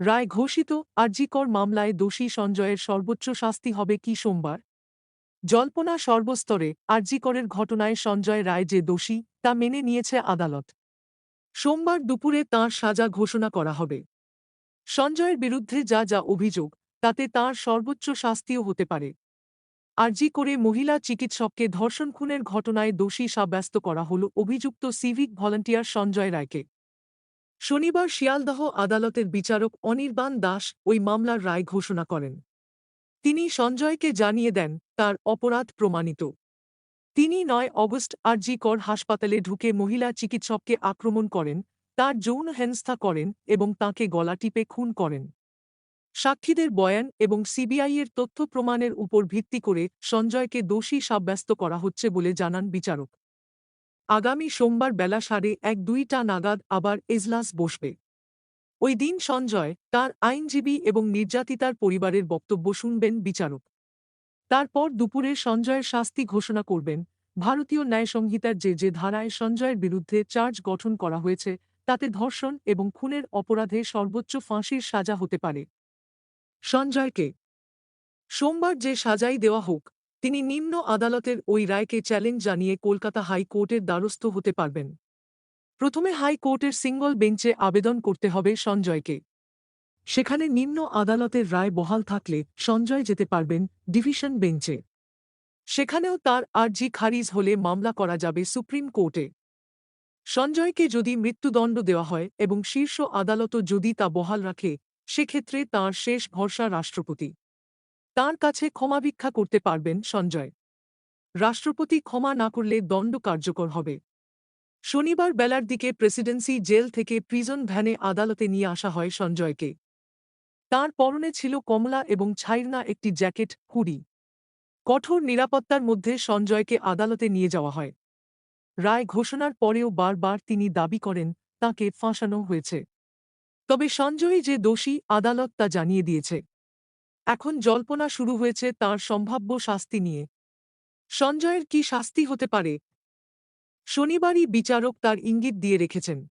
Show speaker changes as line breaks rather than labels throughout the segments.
রায় ঘোষিত, আরজিকর মামলায় দোষী সঞ্জয়ের সর্বোচ্চ শাস্তি হবে কি সোমবার? জল্পনা সর্বস্তরে আরজিকরের ঘটনায় সঞ্জয় রায় যে দোষী, তা মেনে নিয়েছে আদালত। সোমবার দুপুরে তাঁর সাজা ঘোষণা করা হবে। সঞ্জয়ের বিরুদ্ধে যা যা অভিযোগ, তাতে তাঁর সর্বোচ্চ শাস্তিও হতে পারে। আরজি করে মহিলা চিকিৎসককে ধর্ষণ খুনের ঘটনায় দোষী সাব্যস্ত করা হল, অভিযুক্ত সিভিক ভলান্টিয়ার সঞ্জয় রায়কে। শনিবার শিয়ালদহ আদালতের বিচারক অনির্বাণ দাস ওই মামলার রায় ঘোষণা করেন। তিনি সঞ্জয়কে জানিয়ে দেন, তার অপরাধ প্রমাণিত। তিনি নয় অগস্ট আরজি কর হাসপাতালে ঢুকে মহিলা চিকিৎসককে আক্রমণ করেন, তার যৌন হেনস্থা করেন এবং তাকে গলা টিপে খুন করেন। সাক্ষীদের বয়ান এবং সিবিআইয়ের তথ্য প্রমাণের উপর ভিত্তি করে সঞ্জয়কে দোষী সাব্যস্ত করা হচ্ছে বলে জানান বিচারক। আগামী সোমবার বেলা সাড়ে এক দুইটা নাগাদ আবার এজলাস বসবে। ওই দিন সঞ্জয়, তার আইনজীবী এবং নির্যাতিতার পরিবারের বক্তব্য শুনবেন বিচারক। তারপর দুপুরে সঞ্জয়ের শাস্তি ঘোষণা করবেন ভারতীয় ন্যায়সংহিতার যে যে ধারায় সঞ্জয়ের বিরুদ্ধে চার্জ গঠন করা হয়েছে, তাতে ধর্ষণ এবং খুনের অপরাধে সর্বোচ্চ ফাঁসির সাজা হতে পারে। সঞ্জয়কে, সোমবার যে সাজাই দেওয়া হোক তিনি নিম্ন আদালতের ওই রায়কে চ্যালেঞ্জ জানিয়ে কলকাতা হাইকোর্টের দ্বারস্থ হতে পারবেন। প্রথমে হাইকোর্টের সিঙ্গল বেঞ্চে আবেদন করতে হবে সঞ্জয়কে। সেখানে নিম্ন আদালতের রায় বহাল থাকলে সঞ্জয় যেতে পারবেন ডিভিশন বেঞ্চে। সেখানেও তার আর্জি খারিজ হলে মামলা করা যাবে সুপ্রিম কোর্টে। সঞ্জয়কে যদি মৃত্যুদণ্ড দেওয়া হয় এবং শীর্ষ আদালতও যদি তা বহাল রাখে, সেক্ষেত্রে তাঁর শেষ ভরসা রাষ্ট্রপতি। তাঁর কাছে ক্ষমা ভিক্ষা করতে পারবেন সঞ্জয়। রাষ্ট্রপতি ক্ষমা না করলে দণ্ড কার্যকর হবে। শনিবার বেলার দিকে প্রেসিডেন্সি জেল থেকে প্রিজন ভ্যানে আদালতে নিয়ে আসা হয় সঞ্জয়কে। তার পরনে ছিল কমলা এবং ছাইরনা একটি জ্যাকেট, হুডি। কঠোর নিরাপত্তার মধ্যে সঞ্জয়কে আদালতে নিয়ে যাওয়া হয়। রায় ঘোষণার পরেও বারবার তিনি দাবি করেন, তাকে ফাঁসানো হয়েছে। তবে সঞ্জয় যে দোষী, আদালত তা জানিয়ে দিয়েছে। এখন জল্পনা শুরু হয়েছে তার সম্ভাব্য শাস্তি নিয়ে। সঞ্জয়ের কি শাস্তি হতে পারে? শনিবারই বিচারক তার ইঙ্গিত দিয়ে রেখেছেন।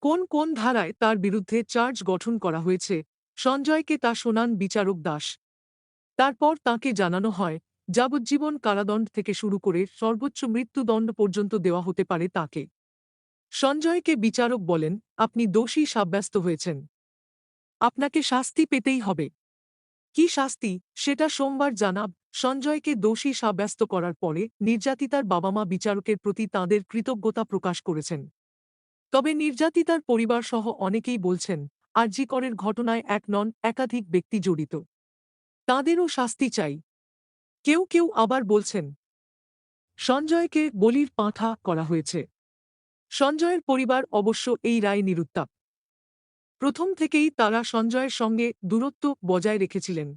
কোন কোন ধারায় তার বিরুদ্ধে চার্জ গঠন করা হয়েছে, সঞ্জয়কে তা শোনান বিচারক দাস। তারপর তাকে জানানো হয়, যাবজ্জীবন কারাদণ্ড থেকে শুরু করে সর্বোচ্চ মৃত্যুদণ্ড পর্যন্ত দেওয়া হতে পারে তাকে। সঞ্জয়কে বিচারক বলেন, আপনি দোষী সাব্যস্ত হয়েছেন। আপনাকে শাস্তি পেতেই হবে। কি শাস্তি? সেটা সোমবার জানাব। সঞ্জয়কে দোষী সাব্যস্ত করার পরে নির্যাতিতার বাবা মা বিচারকের প্রতি তাঁদের কৃতজ্ঞতা প্রকাশ করেছেন। তবে নির্যাতিতার পরিবার সহ অনেকেই বলছেন আরজিকরের ঘটনায় এক নন একাধিক ব্যক্তি জড়িত। তাঁদেরও শাস্তি চাই। কেউ কেউ আবার বলছেন, সঞ্জয়কে বলির পাঁঠা করা হয়েছে। সঞ্জয়ের পরিবার অবশ্য এই রায় নিরুত্তাপ। প্রথম থেকেই তারা সঞ্জয়ের সঙ্গে দূরত্ব বজায় রেখেছিলেন।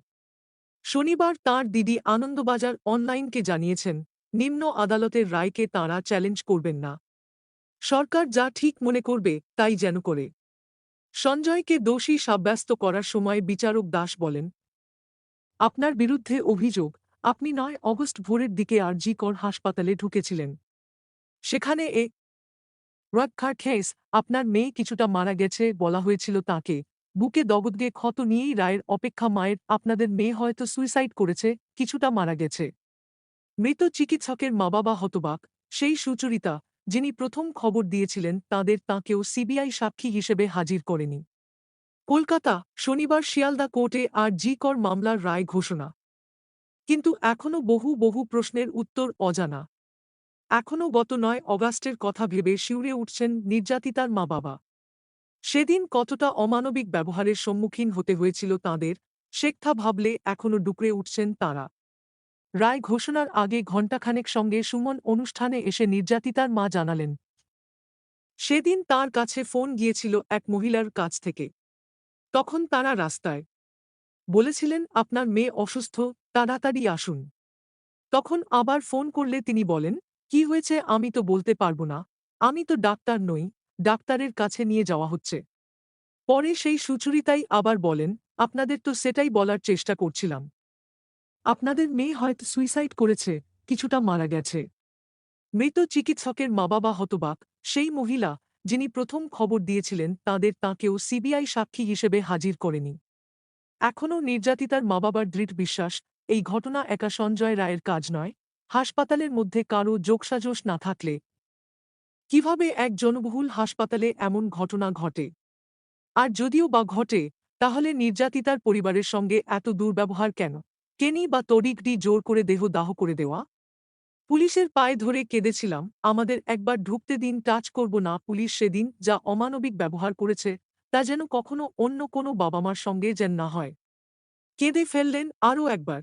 শনিবার তার দিদি আনন্দবাজার অনলাইনকে জানিয়েছেন, নিম্ন আদালতের রায়কে তাঁরা চ্যালেঞ্জ করবেন না। সরকার যা ঠিক মনে করবে, তাই যেন করে। সঞ্জয়কে দোষী সাব্যস্ত করার সময় বিচারক দাস বলেন, আপনার বিরুদ্ধে অভিযোগ, আপনি নয় অগস্ট ভোরের দিকে আরজি কর হাসপাতালে ঢুকেছিলেন। সেখানে এ রক্ষার খেস, আপনার মেয়ে কিছুটা মারা গেছে বলা হয়েছিল তাকে। বুকে দগদগে ক্ষত নিয়েই রায়ের অপেক্ষা মায়ের, আপনাদের মেয়ে হয়তো সুইসাইড করেছে, কিছুটা মারা গেছে। মৃত চিকিৎসকের মা বাবা হতবাক। সেই সুচরিতা, যিনি প্রথম খবর দিয়েছিলেন, তাদের তাঁকেও সিবিআই সাক্ষী হিসেবে হাজির করেনি। কলকাতা, শনিবার শিয়ালদা কোর্টে আর জি কর মামলার রায় ঘোষণা। কিন্তু এখনও বহু বহু প্রশ্নের উত্তর অজানা। এখনও গত নয় অগাস্টের কথা ভেবে শিউরে উঠছেন নির্যাতিতার মা বাবা সেদিন কতটা অমানবিক ব্যবহারের সম্মুখীন হতে হয়েছিল তাঁদের, শেখথা ভাবলে এখনও ডুকরে উঠছেন তাঁরা। রায় ঘোষণার আগে ঘণ্টাখানেক সঙ্গে সুমন অনুষ্ঠানে এসে নির্যাতিতার মা জানালেন, সেদিন তার কাছে ফোন গিয়েছিল এক মহিলার কাছ থেকে। তখন তারা রাস্তায় বলেছিলেন, আপনার মেয়ে অসুস্থ, তাড়াতাড়ি আসুন। তখন আবার ফোন করলে তিনি বলেন কি হয়েছে আমি তো বলতে পারব না। আমি তো ডাক্তার নই, ডাক্তারের কাছে নিয়ে যাওয়া হচ্ছে। পরে সেই সুচরিতাই আবার বলেন, আপনাদের তো সেটাই বলার চেষ্টা করছিলাম। আপনাদের মেয়ে হয়তো সুইসাইড করেছে, কিছুটা মারা গেছে। মৃত চিকিৎসকের মা বাবা হতবাক, সেই মহিলা, যিনি প্রথম খবর দিয়েছিলেন, তাদের তাঁকেও সিবিআই সাক্ষী হিসেবে হাজির করেনি। এখনও নির্যাতিতার মা বাবার দৃঢ় বিশ্বাস, এই ঘটনা একা সঞ্জয় রায়ের কাজ নয়। হাসপাতালের মধ্যে কারও যোগসাজশ না থাকলে? কীভাবে এক জনবহুল হাসপাতালে এমন ঘটনা ঘটে? আর যদিও বা ঘটে, তাহলে নির্যাতিতার পরিবারের সঙ্গে এত দুর্ব্যবহার কেন? কেনি বা তরিকডি জোর করে দেহ দাহ করে দেওয়া? পুলিশের পায়ে ধরে কেঁদেছিলাম, আমাদের একবার ঢুকতে দিন টাচ করব না পুলিশ সেদিন যা অমানবিক ব্যবহার করেছে, তা যেন কখনো অন্য কোনো বাবা মার সঙ্গে যেন না হয়। কেঁদে ফেললেন আরও একবার।